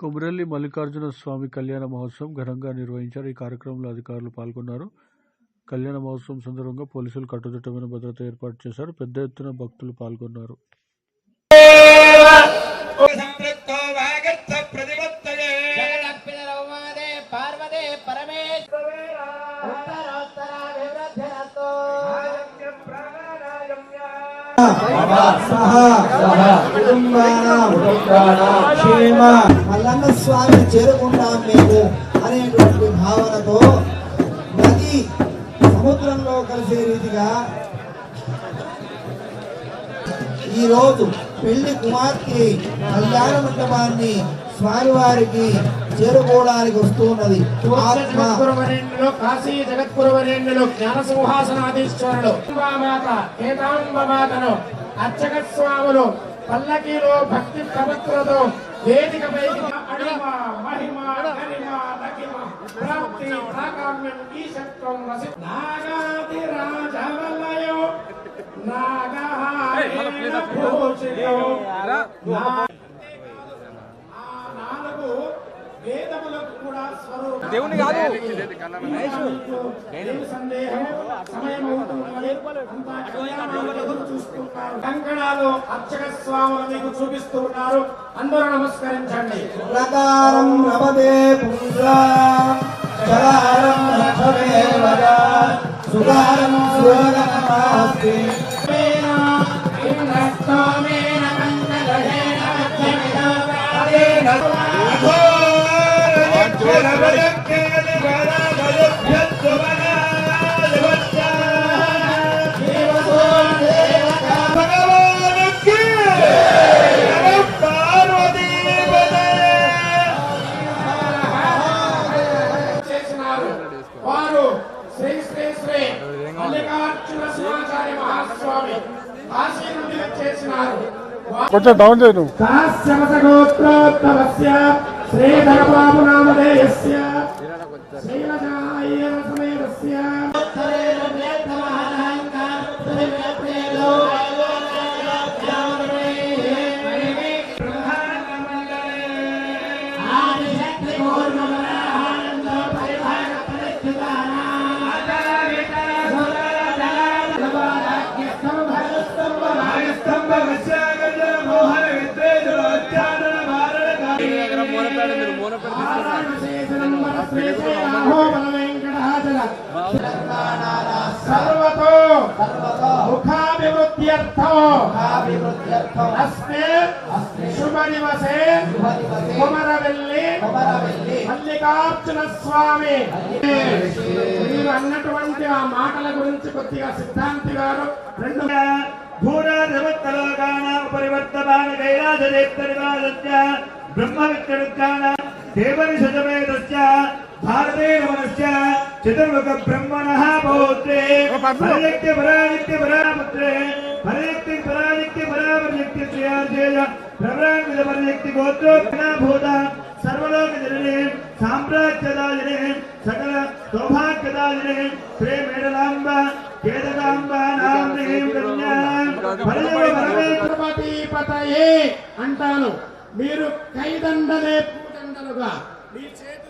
కొమరెల్లి మల్లికార్జున స్వామి కళ్యాణ మహోత్సవం ఘనంగా నిర్వహించారు. ఈ కార్యక్రమంలో అధికారులు పాల్గొన్నారు. కళ్యాణ మహోత్సవం సందర్భంగా పోలీసులు కట్టుదిట్టమైన భద్రత ఏర్పాటు చేశారు. పెద్ద ఎత్తున భక్తులు పాల్గొన్నారు. సంపృక్తో వాగర్థ క్షేమ మల్లన్న స్వామి చేరుకుంటాం మేము అనేటువంటి భావనతో నది సముద్రంలో కలిసే రీతిగా ఈ రోజు పెళ్ళి కుమార్తె కళ్యాణ మండపాన్ని స్వామివారికి చేరుకోవడానికి వస్తున్నది. కాశీ జగద్గురువరేణ్యులు జ్ఞాన సింహాసనాధీశ్వరులు మాత ఏకాంబమాతను అర్చక స్వాములు పల్లకీలో భక్తి ప్రవక్తులతో వేదిక పైకి అడిమ మహిమ గరిమ లకిమ ప్రాప్తి ప్రాకామ్యం ఈశత్వం రసి నాగాది రాజవలయో భూషితో. వేదములకు కూడా స్వరూపం. దేవుని కాదు. సందేహం? సమయం చూస్తున్నారు. కంకణాలు అర్చక స్వాములు మీకు చూపిస్తూ ఉన్నారు. అందరూ నమస్కరించండి. ప్రకారం రమదే పుండ్రా చలారం రక్షమే వద సుగారం వారు శ్రీ శ్రీ శ్రీ మల్లికార్జున శివాచార్య మహాస్వామి కాశీ నుండి చేసినారు కొంచెం డౌన్ చేయను శ్రీ ధనబాబు నామధేయస్య శ్రీ సర్వతో ముఖాభివృద్ధ్యర్థం అస్మే శుభ కుమరవెల్లి మల్లికార్జున స్వామి మీరు అన్నటువంటి ఆ మాటల గురించి కొద్దిగా సిద్ధాంతి గారు రెండు భూరాధవత్తలోకాన పరివర్తమాన కైలాసదేత్తనివాసస్య బ్రహ్మవిత్తరుత్కాన దేవనిషజమేతస్య భారతే నమనస్య చతుర్ముఖ బ్రహ్మణః పౌత్రే పరయక్తి పరాదిత్య పరాపుత్రే పరయక్తి పరాదిత్య పరాపర్యక్తి శ్రేయార్జేయ ప్రవరాన్విత పరయక్తి గోత్రోత్పన్నభూత సర్వలోక జననే సామ్రాజ్యదాయనే సకల సౌభాగ్యదాయనే శ్రీ మేడలాంబ కేదకాంబ నామ్నీం కన్యాం పరయవ పరమే పతయే అంటాను మీరు కైదండలే పూదండలుగా మీ చేతులు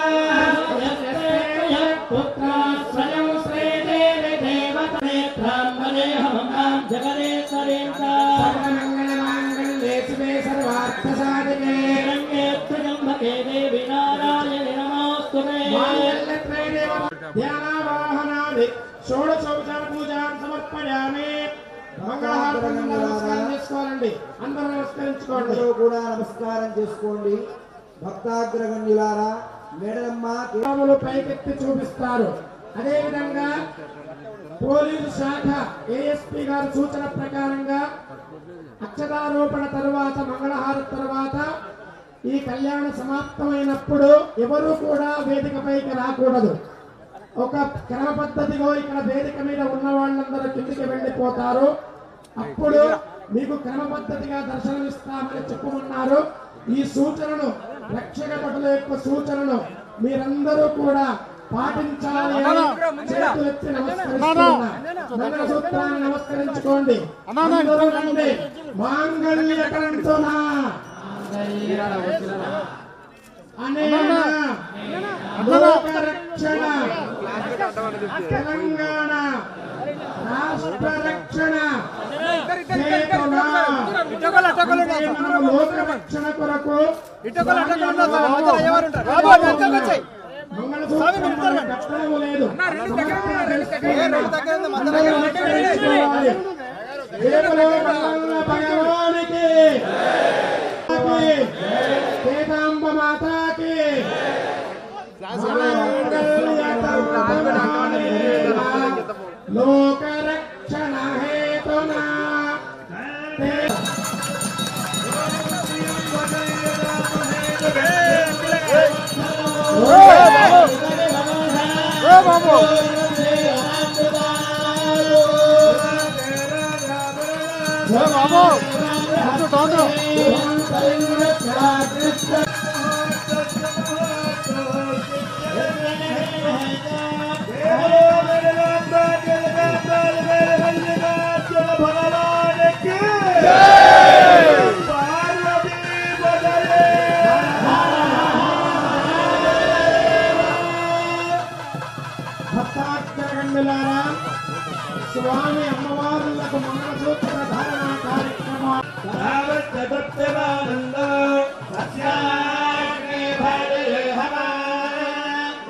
ధ్యానావాహనాన్ని షోడశోపచార పూజాన్ని సమర్పయామి. మంగళహారతం నమస్కారం చేసుకోవాలండి. అందరూ నమస్కరించుకోండి. అందరూ కూడా నమస్కారం చేసుకోండి. భక్తాగ్రగణ్యులారా మేడలమ్మ రాములు పైకెత్తి చూపిస్తారు. అదే విధంగా పోలీసు శాఖ ఏఎస్పీ గారి సూచన ప్రకారంగా అక్షతారోపణ తరువాత మంగళహారతి తరువాత ఈ కళ్యాణ సమాప్తమైనప్పుడు ఎవరు కూడా వేదికపైకి రాకూడదు. ఒక క్రమ పద్ధతిలో ఇక్కడ వేదిక మీద ఉన్న వాళ్ళందరూ కిందికి వెళ్ళిపోతారు. అప్పుడు మీకు క్రమ పద్ధతిగా దర్శనమిస్తామని చెప్పమన్నారు ఈ సూచనను రక్షక భటుల యొక్క సూచనను మీరందరూ కూడా పాటించాలి చేతులెత్తి నమస్కరిస్తున్నా మంగళసూత్రాన్ని నమస్కరించుకోండి. మాంగళ్య తంతున తెలంగాణ రాష్ట్ర రక్షణ రక్షణ కొరకు భగవానికి की श्रीराम माता की लोक रक्षण हेतु ना Vamos! Vamos! Vamos! Vamos!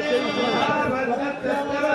من